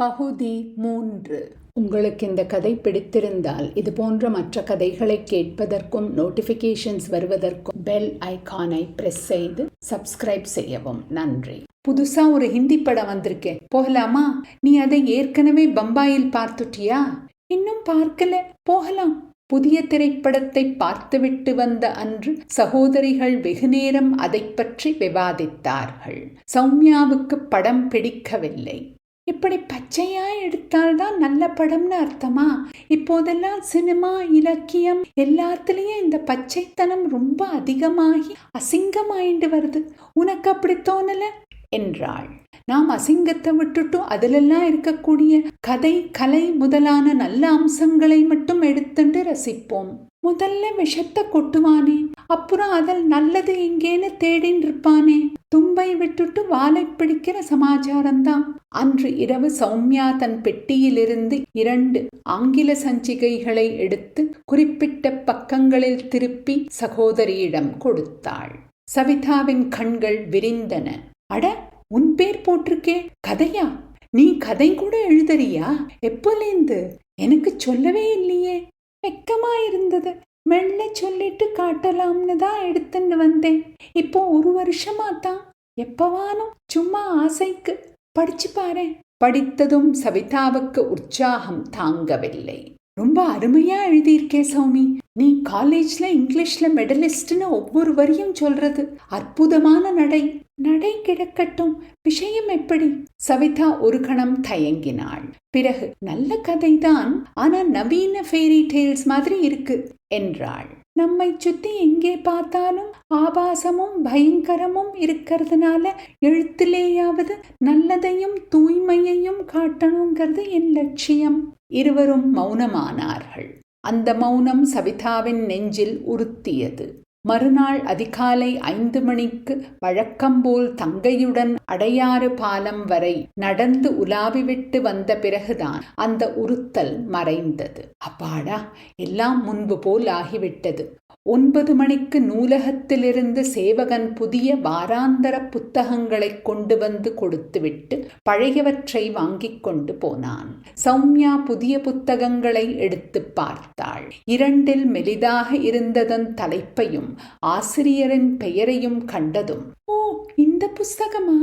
பகுதி மூன்று. உங்களுக்கு இந்த கதை பிடித்திருந்தால் இது போன்ற மற்ற கதைகளை கேட்பதற்கும் நோட்டிஃபிகேஷன்ஸ் வருவதற்கும் பெல் ஐகானை பிரஸ் செய்து சப்ஸ்கிரைப் செய்யவும். நன்றி. புதுசா ஒரு ஹிந்தி படம் வந்திருக்கேன் போகலாமா? நீ அதை ஏற்கனவே பம்பாயில் பார்த்துட்டியா? இன்னும் பார்க்கல. போகலாம். புதிய திரைப்படத்தை பார்த்துவிட்டு வந்த அன்று சகோதரிகள் வெகுநேரம் அதை பற்றி விவாதித்தார்கள். சௌமியாவுக்கு படம் பிடிக்கவில்லை. இப்படி பச்சையா எடுத்தால்தான் நல்ல படம்னு அர்த்தமா? இப்போதெல்லாம் சினிமா இலக்கியம் எல்லாத்துலயும் இந்த பச்சைத்தனம் ரொம்ப அதிகமாகி அசிங்கமாயிண்டு வருது. உனக்கு அப்படி தோணல? என்றாள். நாம் அசிங்கத்தை விட்டுட்டும் அதிலெல்லாம் இருக்கக்கூடிய கதை கலை முதலான நல்ல அம்சங்களை மட்டும் எடுத்துட்டு ரசிப்போம். முதல்ல விஷத்தை கொட்டுவானே அப்புறம் அதில் நல்லது எங்கேன்னு தேடின்னு இருப்பானே. தும்பை விட்டுட்டு வாலை பிடிக்கிற சமாச்சாரம்தான். அன்று இரவு சௌமியா தன் பெட்டியிலிருந்து இரண்டு ஆங்கில சஞ்சிகைகளை எடுத்து குறிப்பிட்ட பக்கங்களில் திருப்பி சகோதரியிடம் கொடுத்தாள். சவிதாவின் கண்கள் விரிந்தன. அட உன் பேர் போட்டிருக்கே கதையா? நீ கதை கூட எழுதறியா? எப்போலேந்து? எனக்கு சொல்லவே இல்லையே. வெக்கமா இருந்தது மெல்ல சொல்லிட்டு காட்டலாம்னு தான் எடுத்துன்னு வந்தேன். இப்போ ஒரு வருஷமா தான். எப்பவானும் சும்மா ஆசைக்கு. படிச்சு பாரு. படித்ததும் சவிதாவுக்கு உற்சாகம் தாங்கவில்லை. ரொம்ப அருமையா எழுதியிருக்கே சௌமி. நீ காலேஜ்ல இங்கிலீஷ்ல மெடலிஸ்ட்னு ஒவ்வொரு வரியும் சொல்றது அற்புதமான நடை. நடை கிடக்கட்டும் விஷயம் எப்படி? சவிதா ஒரு கணம் தயங்கினாள். பிறகு நல்ல கதைதான் ஆனா நவீன ஃபேரி டெய்ல்ஸ் மாதிரி இருக்கு என்றாள். நம்மை சுத்தி எங்கே பார்த்தாலும் ஆபாசமும் பயங்கரமும் இருக்கிறதுனால எழுத்திலேயாவது நல்லதையும் தூய்மையையும் காட்டணுங்கிறது என் லட்சியம். இருவரும் மௌனமானார்கள். அந்த மௌனம் சவிதாவின் நெஞ்சில் உறுத்தியது. மறுநாள் அதிகாலை ஐந்து மணிக்கு வழக்கம்போல் தங்கையுடன் அடையாறு பாலம் வரை நடந்து உலாவிவிட்டு வந்த பிறகுதான் அந்த உறுத்தல் மறைந்தது. அப்பாடா எல்லாம் முன்பு போல் ஆகிவிட்டது. ஒன்பது மணிக்கு நூலகத்திலிருந்து சேவகன் புதிய வாராந்தர புத்தகங்களை கொண்டு வந்து கொடுத்துவிட்டு பழையவற்றை வாங்கிக் கொண்டு போனான். சௌமியா புதிய புத்தகங்களை எடுத்து பார்த்தாள். இரண்டில் மெலிதாக இருந்ததன் தலைப்பையும் ஆசிரியரின் பெயரையும் கண்டதும் ஓ இந்த புஸ்தகமா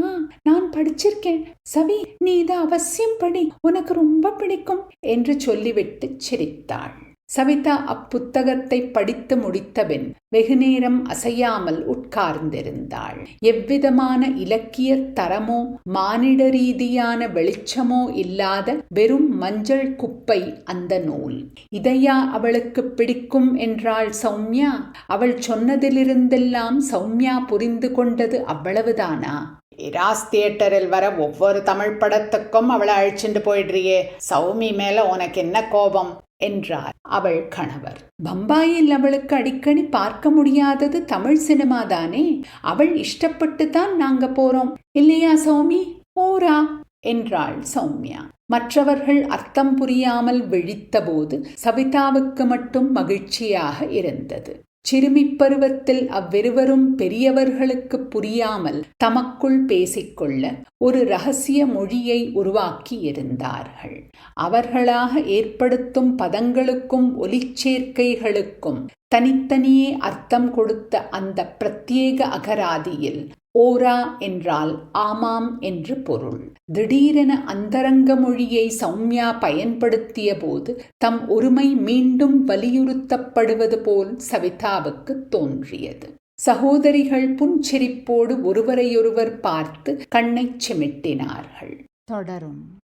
நான் படிச்சிருக்கேன். சவி நீ இதை அவசியம் படி உனக்கு ரொம்ப பிடிக்கும் என்று சொல்லிவிட்டு சிரித்தாள். சவிதா அப்புத்தகத்தை படித்து முடித்தபின் வெகுநேரம் அசையாமல் உட்கார்ந்திருந்தாள். எவ்விதமான இலக்கிய தரமோ மானிட ரீதியான வெளிச்சமோ இல்லாத வெறும் மஞ்சள் குப்பை அந்த நூல். இதையா அவளுக்கு பிடிக்கும் என்றாள் சௌமியா? அவள் சொன்னதிலிருந்தெல்லாம் சௌமியா புரிந்து கொண்டது அவ்வளவுதானா? இராஸ் தியேட்டரில் வர ஒவ்வொரு தமிழ் படத்துக்கும் அவளை அழிச்சுட்டு போயிடுறியே. சௌமி மேல உனக்கு என்ன கோபம்? என்றார் அவள் கணவர். பம்பாயில் அவளுக்கு அடிக்கடி பார்க்க முடியாதது தமிழ் சினிமா தானே? அவள் இஷ்டப்பட்டு தான் நாங்க போறோம். இல்லையா சௌமி? ஓரா என்றாள் சௌமியா. மற்றவர்கள் அர்த்தம் புரியாமல் விழித்தபோது சவிதாவுக்கு மட்டும் மகிழ்ச்சியாக இருந்தது. சிறுமிப் பருவத்தில் அவ்விருவரும் பெரியவர்களுக்கு புரியாமல் தமக்குள் பேசிக்கொள்ள ஒரு ரகசிய மொழியை உருவாக்கி இருந்தார்கள் அவர்களாக ஏற்படுத்தும் பதங்களுக்கும் ஒலிச்சேர்க்கைகளுக்கும் தனித்தனியே அர்த்தம் கொடுத்த அந்த பிரத்யேக அகராதியில் ஓரா என்றால் ஆமாம் என்று பொருள். திடீரென அந்தரங்க மொழியை சௌமியா பயன்படுத்திய போது தம் ஒருமை மீண்டும் வலியுறுத்தப்படுவது போல் சவிதாவுக்கு தோன்றியது. சகோதரிகள் புன்சிரிப்போடு ஒருவரையொருவர் பார்த்து கண்ணைச் சிமிட்டினார்கள். தொடரும்.